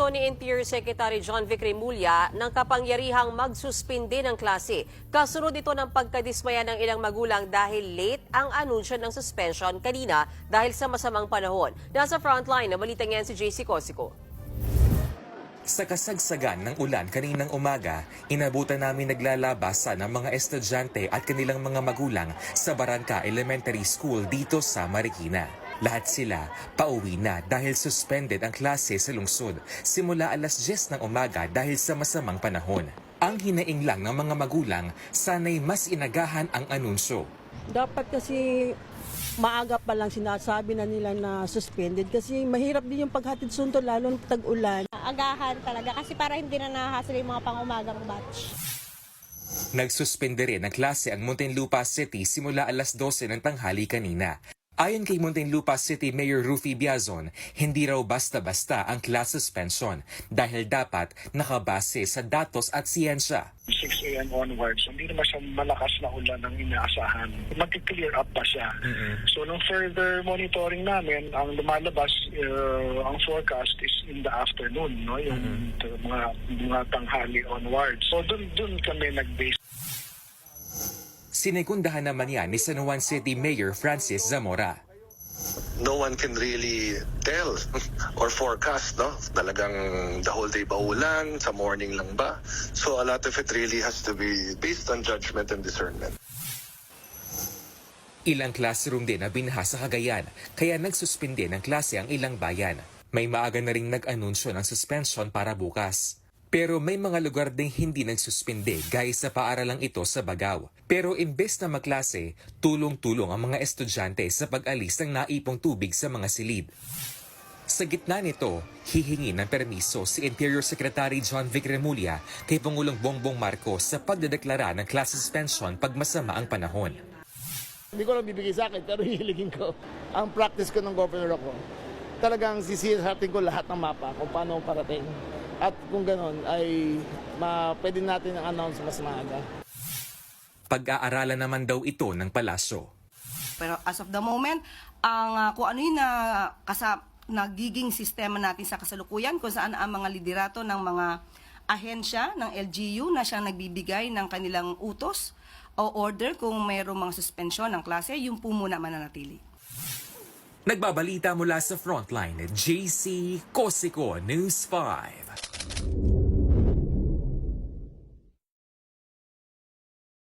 Gusto ni Interior Secretary John Vic Remulla ng kapangyarihang magsuspinde ng klase. Kasunod ito ng pagkadismaya ng ilang magulang dahil late ang anunsyo ng suspension kanina dahil sa masamang panahon. Nasa frontline na balita ngayon si JC Cosico. Sa kasagsagan ng ulan kaninang umaga, inabutan namin naglalabasa ng mga estudyante at kanilang mga magulang sa Barangka Elementary School dito sa Marikina. Lahat sila pauwi na dahil suspended ang klase sa lungsod simula alas 10 ng umaga dahil sa masamang panahon. Ang hinaing lang ng mga magulang, sanay mas inagahan ang anunsyo. Dapat kasi maaga pa lang sinasabi na nila na suspended kasi mahirap din yung paghatid sunto lalo ng tag-ulan. agahan talaga kasi para hindi na nahasal yung mga pang-umagang batch. Nagsuspende rin ng klase ang Muntinlupa City simula alas 12 ng tanghali kanina. Ayon kay Muntinlupa City Mayor Rufy Biazon, hindi raw basta-basta ang class suspension dahil dapat nakabase sa datos at siyensya. 6 a.m. onwards, hindi naman siya malakas na ulan ang inaasahan. Mag-clear up pa siya. So, nung further monitoring namin, ang lumalabas, uh, ang forecast is in the afternoon, no? yung t- mga, mga tanghali onwards. So, dun, dun kami nag-base Sinekundahan naman yan ni San Juan City Mayor Francis Zamora. no one can really tell or forecast, no? Talagang the whole day ba ulan, sa morning lang ba? So a lot of it really has to be based on judgment and discernment. Ilang classroom din na binha sa Cagayan, kaya nagsuspinde ng klase ang ilang bayan. May maaga na ring nag-anunsyo ng suspension para bukas. Pero may mga lugar ding hindi nagsuspinde gaya sa paaralang ito sa Bagaw. Pero imbes na maklase, tulong-tulong ang mga estudyante sa pag-alis ng naipong tubig sa mga silid. Sa gitna nito, hihingi ng permiso si Interior Secretary John Vic Remulla kay Pangulong Bongbong Marcos sa pagdedeklara ng class suspension pag masama ang panahon. Hindi ko lang bibigay sa akin, pero hihiligin ko. Ang practice ko ng governor ako, talagang sisihatin ko lahat ng mapa kung paano parating. At kung ganon, ay ma, pwede natin ang announce mas maaga. Pag-aaralan naman daw ito ng palasyo. Pero as of the moment, ang ah, kung ano yung na, kasa, nagiging sistema natin sa kasalukuyan, kung saan ang mga liderato ng mga ahensya ng LGU na siyang nagbibigay ng kanilang utos o order kung mayroong mga suspensyon ng klase, yung po muna mananatili. Nagbabalita mula sa frontline, JC Cosico News 5. you